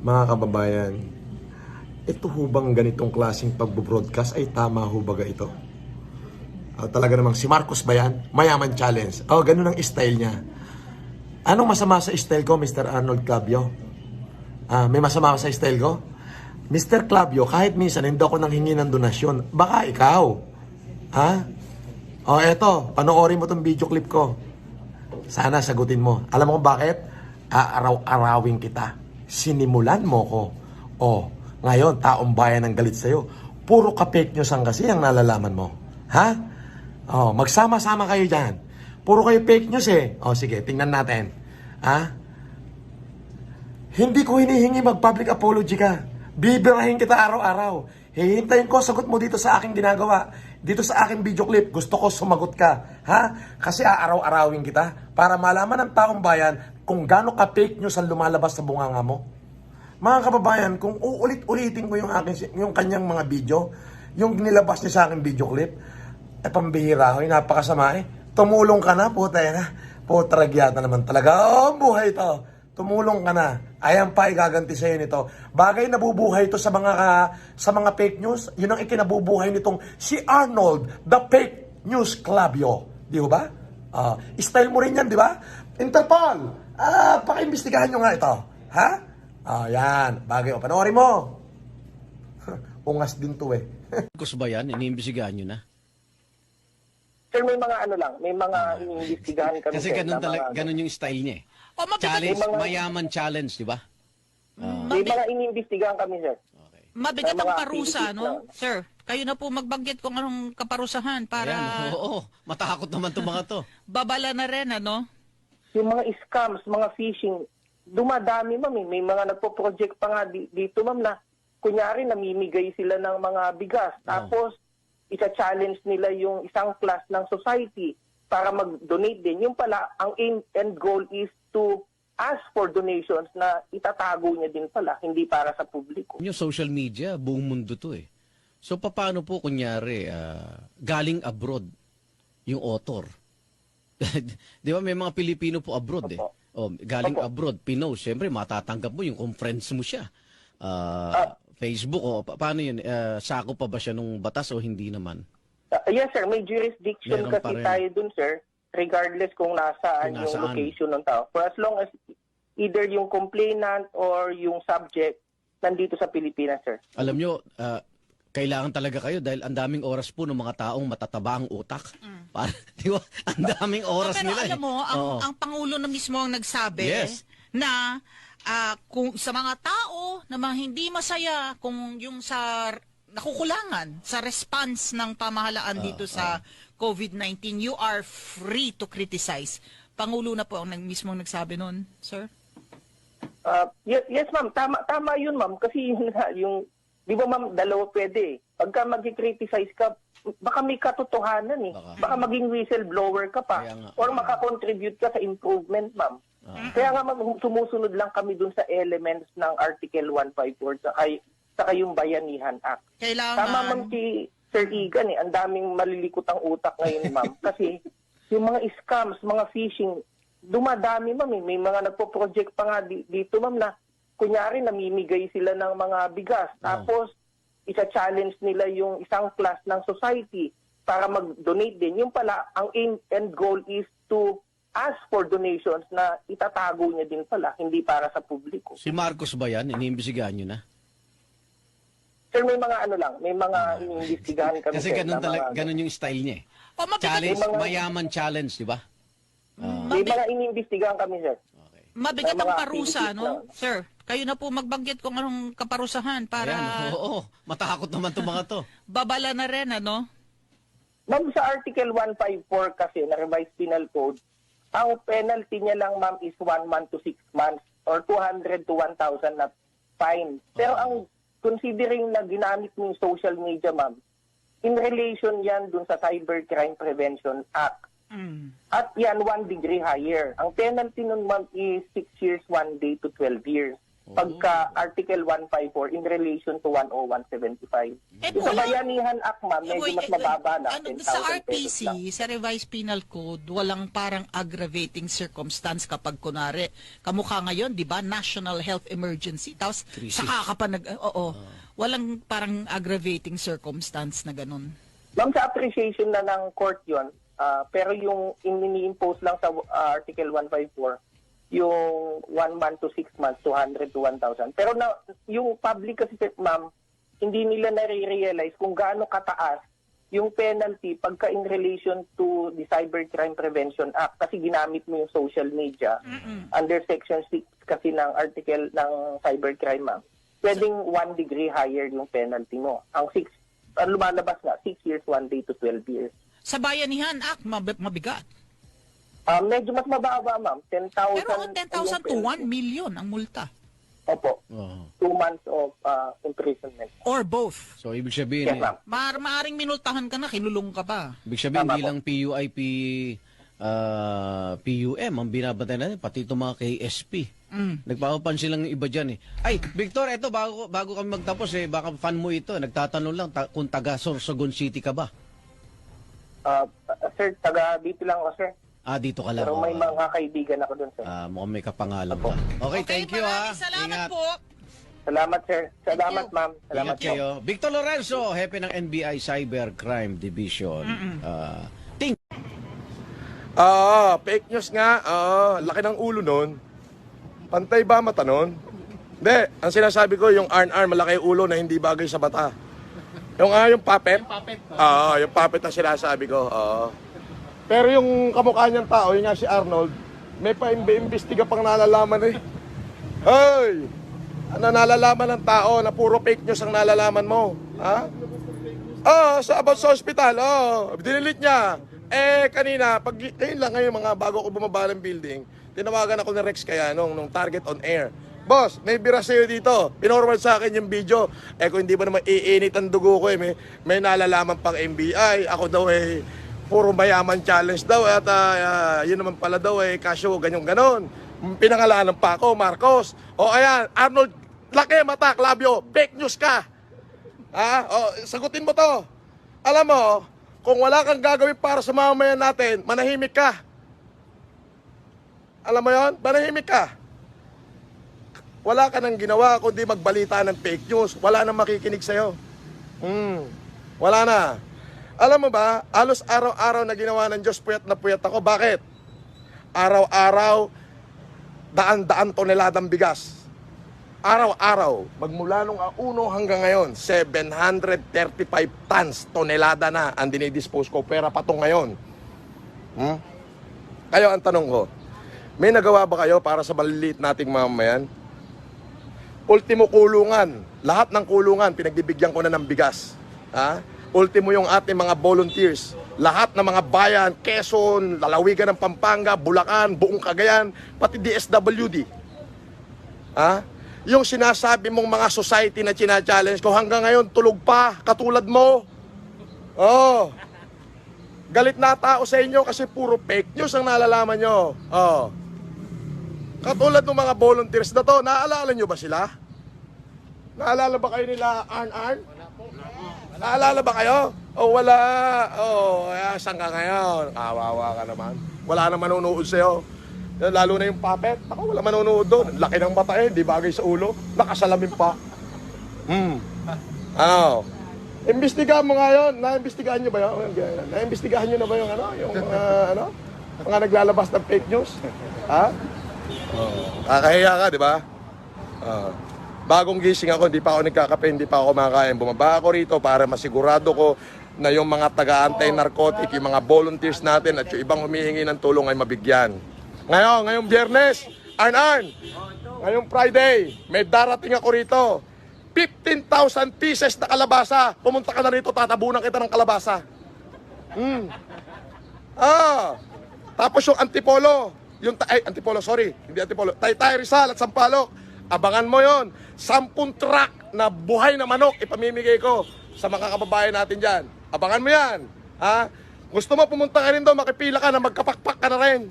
Mga kababayan, ito hubang ganitong klaseng pagbo-broadcast ay tama hubaga ito? Ah, talaga namang si Marcos ba yan? Mayaman challenge. Oh, ganun ang style niya. Anong masama sa style ko, Mr. Arnold Clavio? Ah, may masama sa style ko? Mr. Clavio, kahit minsan hindi ako nang hingi ng donasyon, baka ikaw. Ha? O eto, panoorin mo tong video clip ko. Sana sagutin mo. Alam mo kung bakit? Aaraw-arawin kita. Sinimulan mo ko. O, ngayon, taong bayan ang galit sa'yo. Puro ka fake news ang kasi ang nalalaman mo. Ha? O, magsama-sama kayo dyan. Puro kayo fake news eh. O, sige, tingnan natin. Ha? Hindi ko hinihingi mag-public apology ka. Bibirahin kita araw-araw. Hihintayin ko sagot mo dito sa aking ginagawa. Dito sa aking video clip. Gusto ko sumagot ka. Ha? Kasi aaraw-arawin kita para malaman ng taong bayan kung gaano ka fake news ang lumalabas sa bunganga mo. Mga kababayan, kung uulit-ulitin ko yung, aking, yung kanyang mga video, yung nilabas niya sa aking video clip, eh pambihira ako, eh, napakasama eh. Tumulong ka na, puta yan ha. Putragyata naman talaga. Oh, buhay to. Tumulong ka na. Ayan pa, igaganti sa'yo nito. Bagay na bubuhay ito sa mga ka- sa mga fake news. Yun ang ikinabubuhay nitong si Arnold, the fake news Clavio. Di ba? Ah, style mo rin yan, di ba? Interpol! Ah, pakiimbestigahan nyo nga ito. Ha? Ah, yan. Bagay. O, panoorin mo. Ungas din to eh. Marcos ba yan? Iniimbisigahan nyo na? Sir, may mga ano lang, may mga iniimbestigahan kami. Ah. Kasi ganun, talaga, ganun yung style niya eh. O, mabigat, Challenge, mga- mayaman challenge, di ba? May mga iniimbestigahan kami, sir. Okay. mabigat ang mga parusa, activities no? lang. Sir, kayo na po magbanggit kung anong kaparusahan para Ayan, oo, matakot naman itong mga to. babala na rin, ano? Yung mga scams, mga phishing, dumadami, ma'am. eh. May mga nagpo-project pa nga di- dito, ma'am, na kunyari namimigay sila ng mga bigas. Tapos, isa-challenge nila yung isang class ng society para mag-donate din. Yung pala, ang aim and goal is to ask for donations na itatago niya din pala, hindi para sa publiko. Yung social media, buong mundo to eh. So, paano po, kunyari, ah, galing abroad yung author? Di ba may mga Pilipino po abroad eh. Opo. Oh, galing Opo. abroad, Pinos, siyempre matatanggap mo yung friends mo siya. Ah, Facebook, o pa- paano yun? Ah, sako pa ba siya nung batas o hindi naman? Uh, yes, sir. May jurisdiction Meron kasi tayo dun, sir. Regardless kung nasaan Kung yung nasaan. location ng tao. For as long as either yung complainant or yung subject nandito sa Pilipinas, sir. Alam nyo, ah, kailangan talaga kayo dahil ang daming oras po ng mga taong matataba ang utak. Para, di ba? Ang daming oras Mm. Oh, pero nila eh. alam mo, ang, Oo. ang Pangulo na mismo ang nagsabi Yes. na ah, kung sa mga tao na mga hindi masaya kung yung sa nakukulangan sa response ng pamahalaan dito sa COVID-19, you are free to criticize. Pangulo na po ang nag, mismo nagsabi nun, sir? Uh, yes, yes, ma'am. Tama, tama yun, ma'am. Kasi yun yung, di ba, ma'am, dalawa pwede. Pagka mag-criticize ka, baka may katotohanan eh. Baka. Baka, maging whistleblower ka pa. Nga. Or makakontribute ka sa improvement, ma'am. Kaya nga, ma'am, sumusunod lang kami dun sa elements ng Article 154 sa kay sa yung Bayanihan Act. Kailangan... Tama, ma'am, si Sir Igan eh. Ang daming malilikot ang utak ngayon, ma'am. Kasi yung mga scams, mga phishing, dumadami, ma'am. eh. May mga nagpo-project pa nga di- dito, ma'am, na kunyari namimigay sila ng mga bigas. Tapos, isa-challenge nila yung isang class ng society para mag-donate din. Yung pala, ang aim and goal is to ask for donations na itatago niya din pala, hindi para sa publiko. Si Marcos ba yan? Iniimbisigahan nyo na? Sir, may mga ano lang, may mga iniimbestigahan kami. Ah. Kasi sir, ganun, na talaga, mga- ganun yung style niya eh. O, mabigat, Challenge, mga- mayaman challenge, di ba? May mga iniimbestigahan kami, sir. Okay. mabigat ang mga parusa, activities no? lang. Sir, kayo na po magbanggit kung anong kaparusahan para Ayan, oo, matakot naman itong mga to. babala na rin, ano? Ma'am, sa Article 154 kasi na Revised Penal Code, ang penalty niya lang, ma'am, is 1 month to 6 months or 200 to 1,000 na fine. Pero ang considering na ginamit mo yung social media, ma'am, in relation yan dun sa Cybercrime Prevention Act. Mm. At yan, one degree higher. Ang penalty nun, ma'am, is 6 years, 1 day to 12 years. Pagka Article 154 in relation to 10175. Eh, sa Bayanihan Act, ma'am, medyo mas mababa na, ano, 10,000 sa RPC, lang. sa Revised Penal Code, walang parang aggravating circumstance kapag kunwari, kamukha ngayon, di ba, national health emergency, tapos saka ka pa nag, oo, walang parang aggravating circumstance na ganun. Ma'am, sa appreciation na ng court yon, ah, pero yung ini-impose lang sa ah, Article 154, yung 1 month to 6 months, 200 to 1,000. Pero na, yung public kasi, ma'am, hindi nila nare-realize kung gaano kataas yung penalty pagka in relation to the Cybercrime Prevention Act kasi ginamit mo yung social media under Section 6 kasi ng article ng cybercrime, ma'am. Pwedeng 1 degree higher yung penalty mo. Ang 6, ang lumalabas nga, 6 years, 1 day to 12 years. Sa Bayanihan Act, mab- mabigat. Ah, medyo mas mababa, ma'am. 10,000. Pero ang 10,000 to 1 yung million ang multa. Opo. Oo. 2 months of ah, imprisonment. Or both. So, ibig sabihin, Yes, eh, ma'am. Maar maaring minultahan ka na, kinulong ka pa. ibig sabihin, Tama hindi po. lang PUIP, ah, PUM ang binabantay natin, pati itong mga KSP. Mm. Nagpapapansin lang yung iba dyan eh. Ay, Victor, eto, bago, bago kami magtapos eh, baka fan mo ito. Nagtatanong lang ta- kung taga Sorsogon City ka ba? Ah, sir, taga dito lang ako, sir. Ah, dito ka lang. Pero may Oo. mga kaibigan ako dun, sir. Ah, mukhang may kapangalan ka. Okay, thank you ha. maraming salamat Ingat. po. Salamat, sir. Salamat, ma'am. Salamat Ingat po. kayo. Victor Lorenzo, hepe ng NBI Cybercrime Division. Ah, ting Ah, fake news nga. Ah, laki ng ulo nun. Pantay ba mata nun? Hindi, ang sinasabi ko, yung arn-arn, malaki yung ulo na hindi bagay sa bata. Yung ah, yung puppet? Yung puppet. Ah, yung puppet na sinasabi ko. Oo. Pero yung kamukha niyang tao, yung nga si Arnold, may pa-imbestiga pang nalalaman eh. Hoy! Ano nalalaman ng tao na puro fake news ang nalalaman mo? Ha? Oo, sa about sa hospital, oo. Dinilit niya. Eh, kanina, pag, ayun lang ngayon mga bago ko bumaba ng building, tinawagan ako ni Rex kaya nung, nung target on air. Boss, may bira sa'yo dito. Pinorward sa akin yung video. Eh, kung hindi ba naman iinit ang dugo ko eh, may, may nalalaman pang MBI. Ako daw eh, puro mayaman challenge daw. At ah, yun naman pala daw eh, kasyo, ganyan ganon. Pinangalanan pa ako, Marcos. O ayan, Arnold, laki mata, Clavio, fake news ka. Ha? O, sagutin mo to. Alam mo, kung wala kang gagawin para sa mamamayan natin, manahimik ka. Alam mo yon? Manahimik ka. Wala ka nang ginawa kundi magbalita ng fake news. Wala nang makikinig sa'yo. Hmm. Wala na. Alam mo ba, alos araw-araw na ginawa ng Diyos, puyat na puyat ako. Bakit? Araw-araw, daan-daan toneladang bigas. Araw-araw, magmula nung uno hanggang ngayon, 735 tons, tonelada na ang dinidispose ko. Pera pa to ngayon. Hmm? Kayo ang tanong ko, may nagawa ba kayo para sa maliliit nating mamamayan? Ultimo kulungan, lahat ng kulungan, pinagbibigyan ko na ng bigas. Ha? Ultimo yung ating mga volunteers, lahat ng mga bayan, Quezon, lalawigan ng Pampanga, Bulacan, buong Cagayan, pati DSWD. Ha? Yung sinasabi mong mga society na china-challenge ko hanggang ngayon tulog pa, katulad mo. Oh. Galit na tao sa inyo kasi puro fake news ang nalalaman nyo. Oh. Katulad ng mga volunteers na to, naaalala nyo ba sila? Naalala ba kayo nila Arn Arn? Naalala ba kayo? O wala. Oh, eh, saan ka ngayon? Kawawa ka naman. Wala na manonood sa'yo. Lalo na yung puppet. Ako, wala manonood doon. Laki ng mata eh, di bagay sa ulo. Nakasalamin pa. Hmm. Ano? Imbestigahan mo nga yun. Naimbestigahan nyo ba yun? Naimbestigahan nyo na ba yung ano? Yung mga ano? Mga naglalabas ng fake news? Ha? Kakahiya ka, di ba? Ah. Bagong gising ako, hindi pa ako nagkakape, hindi pa ako kumakain. Bumaba ako rito para masigurado ko na yung mga taga-anti-narcotic, yung mga volunteers natin at yung ibang humihingi ng tulong ay mabigyan. Ngayon, ngayong biyernes, Arn Arn, ngayong Friday, may darating ako rito. 15,000 pieces na kalabasa. Pumunta ka na rito, tatabunan kita ng kalabasa. Hmm. Ah. Tapos yung antipolo, yung ay, antipolo, sorry, hindi antipolo. Taytay Rizal at Sampalok. Abangan mo yon. Sampung truck na buhay na manok ipamimigay ko sa mga kababayan natin dyan. Abangan mo yan. Ha? Gusto mo pumunta ka rin doon, makipila ka na magkapakpak ka na rin.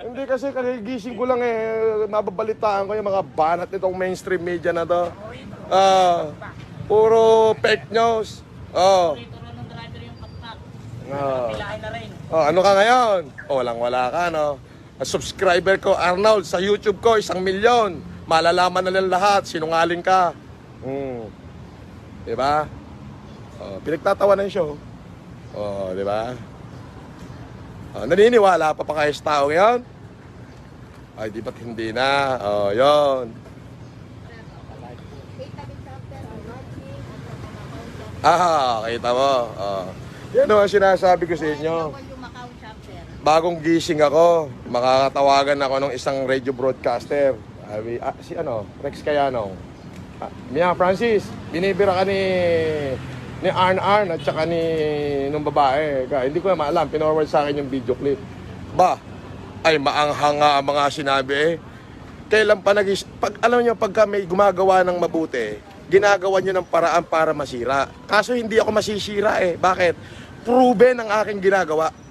Hindi kasi kagigising ko lang eh, mababalitaan ko yung mga banat nitong mainstream media na to. Ah, puro fake news. Oh. Oh. Oh, ano ka ngayon? Oh, walang wala ka, no? Subscriber ko, Arnold, sa YouTube ko, isang milyon. Malalaman na lang lahat, sinungaling ka. Hmm. Di ba? Oh, pinagtatawa ng show. Oh, di ba? Oh, naniniwala pa pa kayo sa tao ngayon? Ay, di ba't hindi na? Oh, yon. Ah, kita mo. Oh. Yan ang sinasabi ko sa inyo. Bagong gising ako, makakatawagan ako ng isang radio broadcaster. Sabi, ah, si ano, Rex Kayano. Ah, Mia Francis, binibira ka ni ni Arn Arn at saka ni nung babae. Ka, hindi ko na maalam, pinorward sa akin yung video clip. Ba, ay maanghang nga ang mga sinabi eh. Kailan pa nag pag alam niyo pagka may gumagawa ng mabuti, ginagawa niyo ng paraan para masira. Kaso hindi ako masisira eh. Bakit? Proven ang aking ginagawa.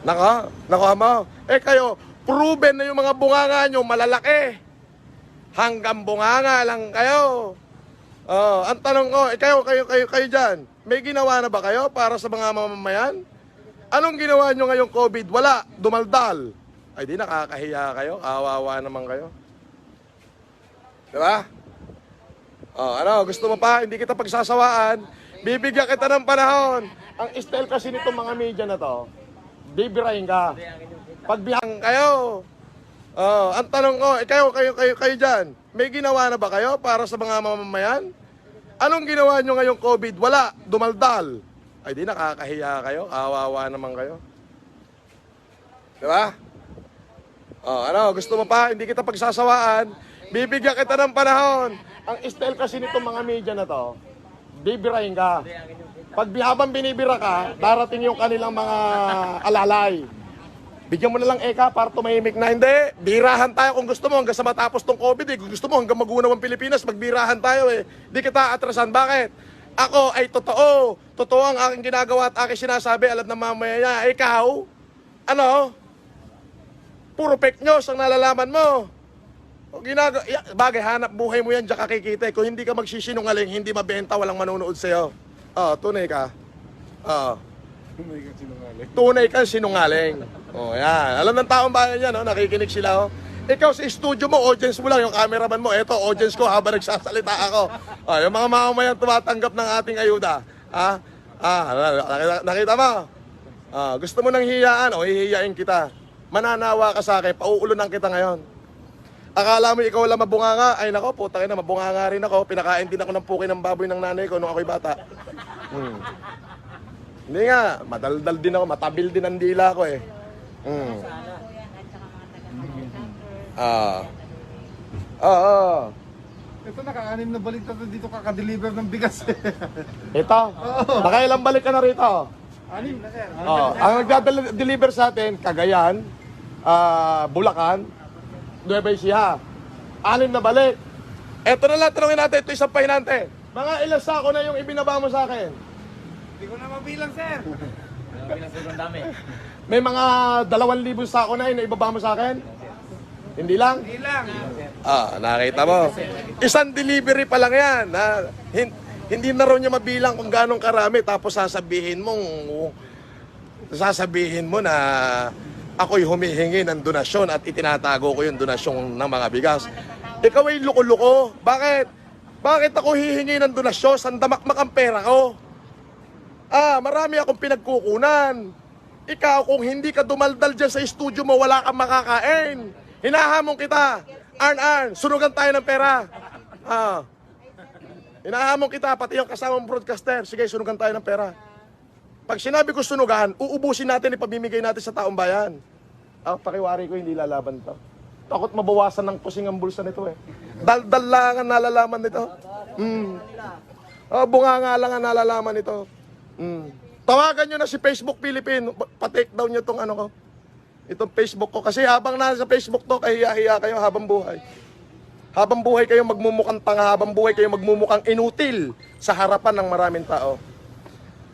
Naka, naka mo. Eh kayo, proven na yung mga bunganga nyo malalaki. Hanggang bunganga lang kayo. Oh, ang tanong ko, eh, kayo, kayo, kayo, kayo dyan, may ginawa na ba kayo para sa mga mamamayan? Anong ginawa nyo ngayong COVID? Wala, dumaldal. Ay di nakakahiya kayo, kawawa naman kayo. Di ba? Oh, ano, gusto mo pa? Hindi kita pagsasawaan. Bibigyan kita ng panahon. Ang style kasi nitong mga media na to, bibirahin ka. Pagbihang kayo. Oh, ang tanong ko, eh, kayo, kayo, kayo, kayo dyan, may ginawa na ba kayo para sa mga mamamayan? Anong ginawa nyo ngayong COVID? Wala, dumaldal. Ay di nakakahiya kayo, kawawa naman kayo. Di ba? Oh, ano, gusto mo pa? Hindi kita pagsasawaan. Bibigyan kita ng panahon. Ang style kasi nitong mga media na to, bibirahin ka. Pag habang binibira ka, darating yung kanilang mga alalay. Bigyan mo na lang eka para tumahimik na. Hindi, birahan tayo kung gusto mo hanggang sa matapos tong COVID eh. Kung gusto mo hanggang magunaw ang Pilipinas, magbirahan tayo eh. Di kita atrasan. Bakit? Ako ay totoo. Totoo ang aking ginagawa at aking sinasabi. Alam ng mamaya niya. Ikaw, ano? Puro fake news ang nalalaman mo. Ya, bagay, hanap buhay mo yan, diyan ka kikita. eh. Kung hindi ka magsisinungaling, hindi mabenta, walang manonood sa'yo. Oh, tunay ka. Oh. Tunay kang sinungaling. Oh, yan. Alam ng taong bayan yan, oh, nakikinig sila, oh. Ikaw sa studio mo, audience mo lang, yung cameraman mo, eto, audience ko habang nagsasalita ako. Oh, yung mga mamamayan tumatanggap ng ating ayuda. Ah, ah, nakita, nakita mo? Ah, gusto mo ng hiyaan, o hihiyain kita. Mananawa ka sa akin, pauulunan kita ngayon. Akala mo ikaw lang mabunganga, ay nako, putang ina, mabunganga rin ako. Pinakain din ako ng puki ng baboy ng nanay ko nung ako'y bata. Hmm. Hindi nga, madaldal din ako, matabil din ang dila ko eh. Hmm. Ah. Ah, ah. Ito nakakanim na balik na to dito kaka-deliver ng bigas. Ito, nakailang balik ka na rito. Anim na sir. Oh, ang nagda-deliver sa atin, Cagayan, ah, Bulacan, Nueva Ecija. Anim na balik. Eto na lang, tanongin natin, ito isang pahinante. Mga ilang sako na yung ibinaba mo sa akin? Hindi ko na mabilang sir. May mga dalawang libong sako na yun na ibaba mo sa akin? Hindi lang? Hindi lang. Ah, nakita mo. Isang delivery pa lang yan. Ha? Hin- hindi na raw niya mabilang kung gano'ng karami tapos sasabihin mong sasabihin mo na ako'y humihingi ng donasyon at itinatago ko yung donasyon ng mga bigas. Ikaw ay luko-luko. Bakit? Bakit ako hihingi ng donasyon? Sandamakmak ang pera ko. Ah, marami akong pinagkukunan. Ikaw, kung hindi ka dumaldal dyan sa studio mo, wala kang makakain. Hinahamon kita. Arn, arn, sunugan tayo ng pera. Ah. Hinahamon kita, pati yung kasamang broadcaster. Sige, sunugan tayo ng pera. Pag sinabi ko sunugan, uubusin natin, ipamimigay natin sa taong bayan. Ah, pakiwari ko, hindi lalaban to. Takot mabawasan ng pusing ang bulsa nito eh. Daldal lang ang nalalaman nito. Mm. Oh, bunga nga lang ang nalalaman nito. Mm. Tawagan nyo na si Facebook Philippine. Pa-take down nyo tong ano ko. Itong Facebook ko. Kasi habang nasa Facebook to, kahiya-hiya kayo habang buhay. Habang buhay kayo magmumukhang tanga, habang buhay kayo magmumukhang inutil sa harapan ng maraming tao.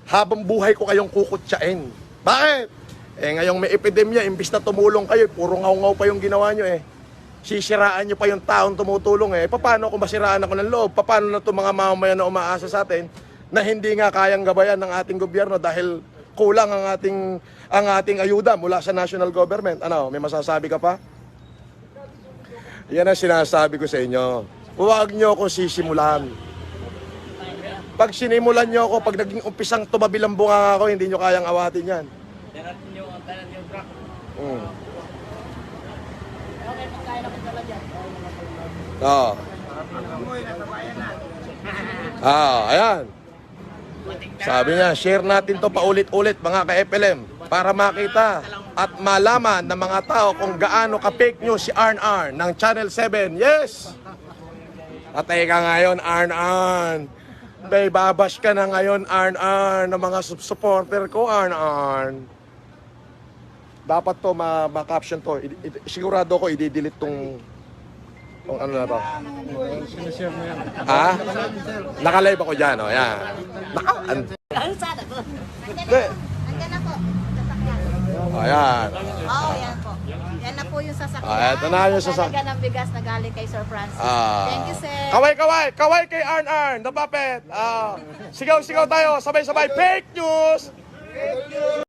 Habang buhay ko kayong kukutsain. Bakit? Eh ngayong may epidemya, imbis na tumulong kayo, puro ngaw-ngaw pa yung ginawa nyo eh. Sisiraan nyo pa yung taong tumutulong eh. Paano kung masiraan ako ng loob? Paano na itong mga mamamayan na umaasa sa atin na hindi nga kayang gabayan ng ating gobyerno dahil kulang ang ating ang ating ayuda mula sa national government. Ano, may masasabi ka pa? Yan ang sinasabi ko sa inyo. Huwag nyo akong sisimulan. Pag sinimulan nyo ako, pag naging umpisang tumabilang bunga ako, hindi nyo kayang awatin yan. Mm. Oo. Ah, ayan. Sabi niya, share natin to paulit-ulit mga ka-FLM para makita at malaman ng mga tao kung gaano ka-fake news si Arn Arn ng Channel 7. Yes! Patay ka ngayon, Arn Arn. May babash ka na ngayon, Arn Arn, ng mga supporter ko, Arn Arn. Dapat to ma- ma-caption to. I- i- sigurado ko i-delete tong tong ano na to. Ha? Naka-live ako dyan, oh, yan. Naka, an- Hindi. Nandiyan na po, sasakyan. oh, yan. Oo, yan po. Yan na po yung sasakyan. Ah, eto na yung sasakyan. Talaga ng bigas na galing kay Sir Francis. Ah. Thank you, sir. Kaway, kaway! Kaway kay Arn Arn, the puppet! Ah, sigaw, sigaw tayo, sabay-sabay. Fake news!